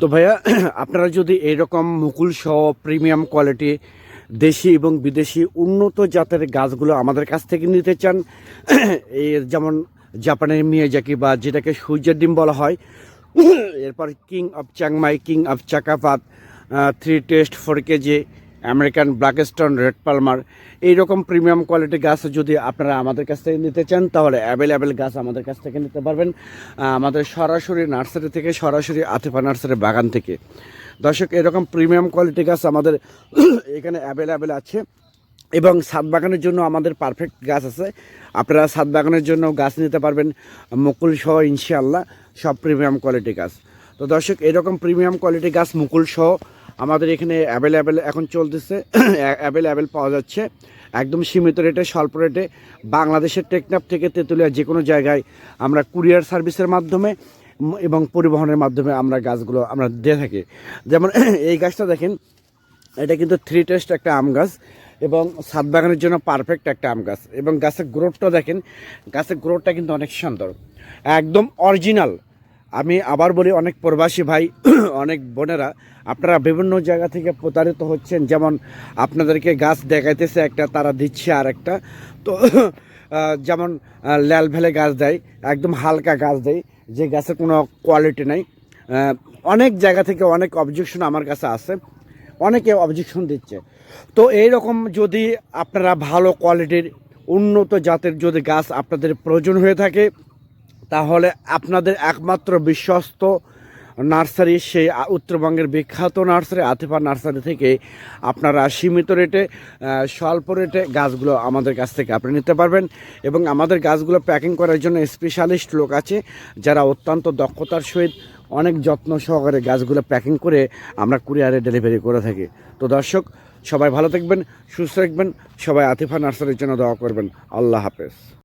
তো ভাইয়া, আপনারা যদি এরকম মুকুল সহ প্রিমিয়াম কোয়ালিটি দেশি এবং বিদেশি উন্নত জাতের গাছগুলো আমাদের কাছ থেকে নিতে চান এর যেমন জাপানের মিয়াজাকি বা যেটাকে সূর্যের ডিম বলা হয়, এরপর king of Chiang Mai king of Chakapat three taste four KG American Blackstone red Palmer এইরকম প্রিমিয়াম কোয়ালিটি গাছ যদি আপনারা আমাদের কাছ থেকে নিতে চান, তাহলে অ্যাভেলেবেল গাছ আমাদের কাছ থেকে নিতে পারবেন আমাদের সরাসরি নার্সারি থেকে, সরাসরি আতিফা নার্সারি বাগান থেকে। দর্শক, এরকম প্রিমিয়াম কোয়ালিটি গাছ আমাদের এখানে অ্যাভেলেবেল আছে এবং ছাদ বাগানের জন্য আমাদের পারফেক্ট গাছ আছে। আপনারা ছাদ বাগানের জন্য গাছ নিতে পারবেন মুকুল সহ, ইনশাআল্লাহ, সব প্রিমিয়াম কোয়ালিটি গাছ। তো দর্শক, এরকম প্রিমিয়াম কোয়ালিটি গাছ মুকুল সহ আমাদের এখানে অ্যাভেলেবেল এখন চলতেছে অ্যাভেলেবেল পাওয়া যাচ্ছে। একদম সীমিত রেটে স্বল্প রেটে বাংলাদেশের টেকনাপ থেকে তেঁতুলিয়া যে কোনো জায়গায় আমরা কুরিয়ার সার্ভিসের মাধ্যমে এবং পরিবহনের মাধ্যমে আমরা গাছগুলো আমরা দিয়ে থাকি। যেমন এই গাছটা দেখেন, এটা কিন্তু থ্রি টেস্ট একটা আম গাছ এবং ছাদ বাগানের জন্য পারফেক্ট একটা আম গাছ। এবং গাছের গ্রোথটা দেখেন, গাছের গ্রোথটা কিন্তু অনেক সুন্দর। একদম অরিজিনাল আমি আবার বলি, অনেক প্রবাসী ভাই, অনেক বোনেরা, আপনারা বিভিন্ন জায়গা থেকে প্রতারিত হচ্ছেন। যেমন আপনাদেরকে গাছ দেখাইতেছে একটা, তারা দিচ্ছে আর একটা তো যেমন ল্যাল ভেলে গাছ দেয়, একদম হালকা গাছ দেয়, যে গাছের কোনো কোয়ালিটি নাই। অনেক জায়গা থেকে অনেক অবজেকশন আমার কাছে আছে। অনেকে অবজেকশন দিচ্ছে। তো এই রকম যদি আপনারা ভালো কোয়ালিটির উন্নত জাতের যদি গাছ আপনাদের প্রয়োজন হয়ে থাকে তাহলে আপনাদের একমাত্র বিশ্বস্ত নার্সারি সেই উত্তরবঙ্গের বিখ্যাত নার্সারি, আতিফা নার্সারি থেকে আপনারা সীমিত রেটে স্বল্প রেটে গাছগুলো আমাদের কাছ থেকে আপনি নিতে পারবেন এবং আমাদের গাছগুলো প্যাকিং করার জন্য স্পেশালিস্ট লোক আছে যারা অত্যন্ত দক্ষতার সহিত অনেক যত্ন সহকারে গাছগুলো প্যাকিং করে আমরা কুরিয়ারে ডেলিভারি করে থাকি। তো দর্শক, সবাই ভালো থাকবেন, সুস্থ থাকবেন, সবাই আতিফা নার্সারির জন্য দোয়া করবেন। আল্লাহ হাফেজ।